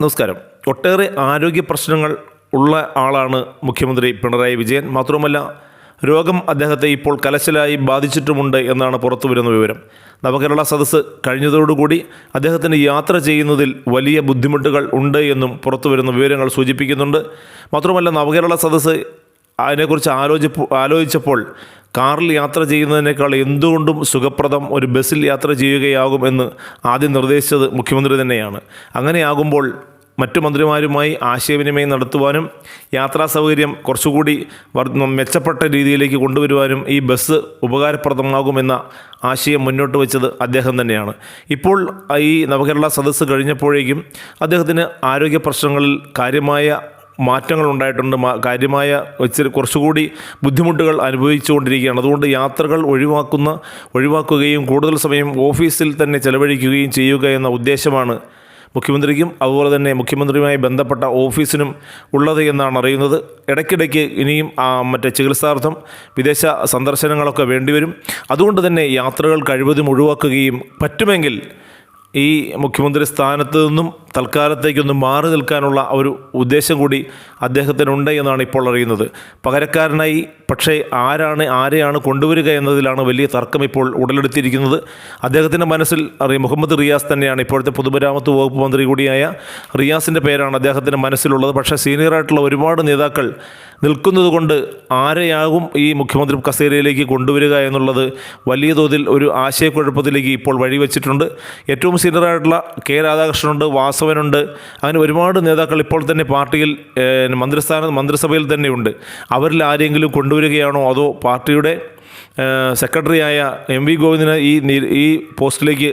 നമസ്കാരം. ഒട്ടേറെ ആരോഗ്യ പ്രശ്നങ്ങൾ ഉള്ള ആളാണ് മുഖ്യമന്ത്രി പിണറായി വിജയൻ. മാത്രവുമല്ല രോഗം അദ്ദേഹത്തെ ഇപ്പോൾ കലശലായി ബാധിച്ചിട്ടുമുണ്ട് എന്നാണ് പുറത്തു വരുന്ന വിവരം. നവകേരള സദസ്സ് കഴിഞ്ഞതോടുകൂടി അദ്ദേഹത്തിന് യാത്ര ചെയ്യുന്നതിൽ വലിയ ബുദ്ധിമുട്ടുകൾ ഉണ്ട് എന്നും പുറത്തു വരുന്ന വിവരങ്ങൾ സൂചിപ്പിക്കുന്നുണ്ട്. മാത്രമല്ല നവകേരള സദസ്സ് അതിനെക്കുറിച്ച് ആലോചിപ്പ ആലോചിച്ചപ്പോൾ കാറിൽ യാത്ര ചെയ്യുന്നതിനേക്കാൾ എന്തുകൊണ്ടും സുഖപ്രദം ഒരു ബസ്സിൽ യാത്ര ചെയ്യുകയാകും എന്ന് ആദ്യം നിർദ്ദേശിച്ചത് മുഖ്യമന്ത്രി തന്നെയാണ്. അങ്ങനെയാകുമ്പോൾ മറ്റു മന്ത്രിമാരുമായി ആശയവിനിമയം നടത്തുവാനും യാത്രാ സൗകര്യം കുറച്ചുകൂടി മെച്ചപ്പെട്ട രീതിയിലേക്ക് കൊണ്ടുവരുവാനും ഈ ബസ് ഉപകാരപ്രദമാകുമെന്ന ആശയം മുന്നോട്ട് വെച്ചത് അദ്ദേഹം തന്നെയാണ്. ഇപ്പോൾ ഈ നവകേരള സദസ്സ് കഴിഞ്ഞപ്പോഴേക്കും അദ്ദേഹത്തിന് ആരോഗ്യ പ്രശ്നങ്ങളിൽ കാര്യമായ മാറ്റങ്ങൾ ഉണ്ടായിട്ടുണ്ട് കാര്യമായ ഇച്ചിരി കുറച്ചുകൂടി ബുദ്ധിമുട്ടുകൾ അനുഭവിച്ചുകൊണ്ടിരിക്കുകയാണ്. അതുകൊണ്ട് യാത്രകൾ ഒഴിവാക്കുന്ന ഒഴിവാക്കുകയും കൂടുതൽ സമയം ഓഫീസിൽ തന്നെ ചെലവഴിക്കുകയും ചെയ്യുക എന്ന ഉദ്ദേശമാണ് മുഖ്യമന്ത്രിക്കും അതുപോലെ തന്നെ മുഖ്യമന്ത്രിയുമായി ബന്ധപ്പെട്ട ഓഫീസിനും ഉള്ളത് എന്നാണ് അറിയുന്നത്. ഇടയ്ക്കിടയ്ക്ക് ഇനിയും മറ്റേ ചികിത്സാർത്ഥം വിദേശ സന്ദർശനങ്ങളൊക്കെ വേണ്ടിവരും. അതുകൊണ്ട് തന്നെ യാത്രകൾ കഴിവതും ഒഴിവാക്കുകയും പറ്റുമെങ്കിൽ ഈ മുഖ്യമന്ത്രി സ്ഥാനത്ത് നിന്നും തൽക്കാലത്തേക്കൊന്ന് മാറി നിൽക്കാനുള്ള ഒരു ഉദ്ദേശം കൂടി അദ്ദേഹത്തിനുണ്ട് എന്നാണ് ഇപ്പോൾ അറിയുന്നത്. പകരക്കാരനായി പക്ഷേ ആരാണ് ആരെയാണ് കൊണ്ടുവരിക എന്നതിലാണ് വലിയ തർക്കം ഇപ്പോൾ ഉടലെടുത്തിരിക്കുന്നത്. അദ്ദേഹത്തിന്റെ മനസ്സിൽ അറിയാം മുഹമ്മദ് റിയാസ് തന്നെയാണ് ഇപ്പോഴത്തെ പൊതുമരാമത്ത് വകുപ്പ് മന്ത്രി കൂടിയായ റിയാസിന്റെ പേരാണ് അദ്ദേഹത്തിന്റെ മനസ്സിലുള്ളത്. പക്ഷേ സീനിയറായിട്ടുള്ള ഒരുപാട് നേതാക്കൾ നിൽക്കുന്നത് കൊണ്ട് ആരെയാകും ഈ മുഖ്യമന്ത്രി കസേരയിലേക്ക് കൊണ്ടുവരിക എന്നുള്ളത് വലിയ തോതിൽ ഒരു ആശയക്കുഴപ്പത്തിലേക്ക് ഇപ്പോൾ വഴിവെച്ചിട്ടുണ്ട്. ഏറ്റവും സീനിയറായിട്ടുള്ള കെ രാധാകൃഷ്ണനുണ്ട് വാസവനുണ്ട് അങ്ങനെ ഒരുപാട് നേതാക്കൾ ഇപ്പോൾ തന്നെ പാർട്ടിയിൽ മന്ത്രിസ്ഥാന മന്ത്രിസഭയിൽ തന്നെയുണ്ട് അവരിൽ ആരെങ്കിലും കൊണ്ടുവരികയാണോ അതോ പാർട്ടിയുടെ സെക്രട്ടറിയായ എം വി ഗോവിന്ദിനെ ഈ ഈ പോസ്റ്റിലേക്ക്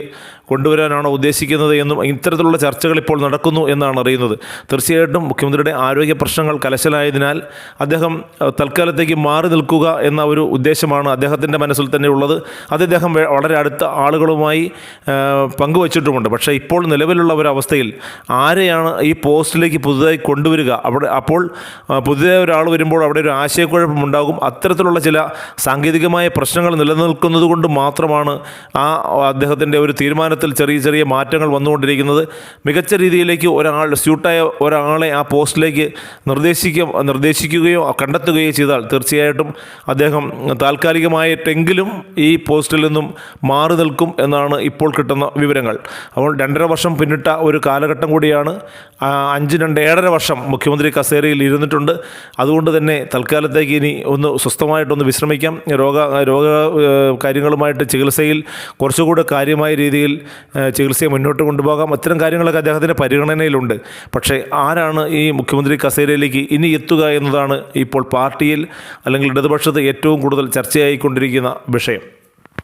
കൊണ്ടുവരാനാണോ ഉദ്ദേശിക്കുന്നത് എന്നും ഇത്തരത്തിലുള്ള ചർച്ചകൾ ഇപ്പോൾ നടക്കുന്നു എന്നാണ് അറിയുന്നത്. തീർച്ചയായിട്ടും മുഖ്യമന്ത്രിയുടെ ആരോഗ്യ പ്രശ്നങ്ങൾ കലശലായതിനാൽ അദ്ദേഹം തൽക്കാലത്തേക്ക് മാറി നിൽക്കുക എന്ന ഒരു ഉദ്ദേശമാണ് അദ്ദേഹത്തിന്റെ മനസ്സിൽ തന്നെ ഉള്ളത്. അത് അദ്ദേഹം വളരെ അടുത്ത ആളുകളുമായി പങ്കുവച്ചിട്ടുമുണ്ട്. പക്ഷേ ഇപ്പോൾ നിലവിലുള്ള ഒരവസ്ഥയിൽ ആരെയാണ് ഈ പോസ്റ്റിലേക്ക് പുതുതായി കൊണ്ടുവരിക? അവിടെ അപ്പോൾ പുതിയ ഒരാൾ വരുമ്പോൾ അവിടെ ഒരു ആശയക്കുഴപ്പമുണ്ടാകും. അത്തരത്തിലുള്ള ചില സാങ്കേതികമായ പ്രശ്നങ്ങൾ നിലനിൽക്കുന്നത് കൊണ്ട് മാത്രമാണ് ആ അദ്ദേഹത്തിന്റെ ഒരു തീരുമാനത്തിൽ ചെറിയ ചെറിയ മാറ്റങ്ങൾ വന്നുകൊണ്ടിരിക്കുന്നത്. മികച്ച രീതിയിലേക്ക് ഒരാൾ സ്യൂട്ടായ ഒരാളെ ആ പോസ്റ്റിലേക്ക് നിർദ്ദേശിക്ക നിർദ്ദേശിക്കുകയോ കണ്ടെത്തുകയോ ചെയ്താൽ തീർച്ചയായിട്ടും അദ്ദേഹം താൽക്കാലികമായിട്ടെങ്കിലും ഈ പോസ്റ്റിൽ നിന്നും മാറി നിൽക്കും എന്നാണ് ഇപ്പോൾ കിട്ടുന്ന വിവരങ്ങൾ. അപ്പോൾ രണ്ടര വർഷം പിന്നിട്ട ഒരു കാലഘട്ടം കൂടിയാണ്. അഞ്ച് രണ്ട് ഏഴര വർഷം മുഖ്യമന്ത്രി കസേരയിൽ ഇരുന്നിട്ടുണ്ട്. അതുകൊണ്ട് തന്നെ തൽക്കാലത്തേക്ക് ഇനി ഒന്ന് സ്വസ്ഥമായിട്ടൊന്ന് വിശ്രമിക്കാം. രോഗ രോഗ രോഗ കാര്യങ്ങളുമായിട്ട് ചികിത്സയിൽ കുറച്ചുകൂടെ കാര്യമായ രീതിയിൽ ചികിത്സയെ മുന്നോട്ട് കൊണ്ടുപോകാം. അത്തരം കാര്യങ്ങളൊക്കെ അദ്ദേഹത്തിന്റെ പരിഗണനയിലുണ്ട്. പക്ഷേ ആരാണ് ഈ മുഖ്യമന്ത്രി കസേരയിലേക്ക് ഇനി എത്തുക എന്നതാണ് ഇപ്പോൾ പാർട്ടിയിൽ അല്ലെങ്കിൽ ഇടതുപക്ഷത്ത് ഏറ്റവും കൂടുതൽ ചർച്ചയായിക്കൊണ്ടിരിക്കുന്ന വിഷയം.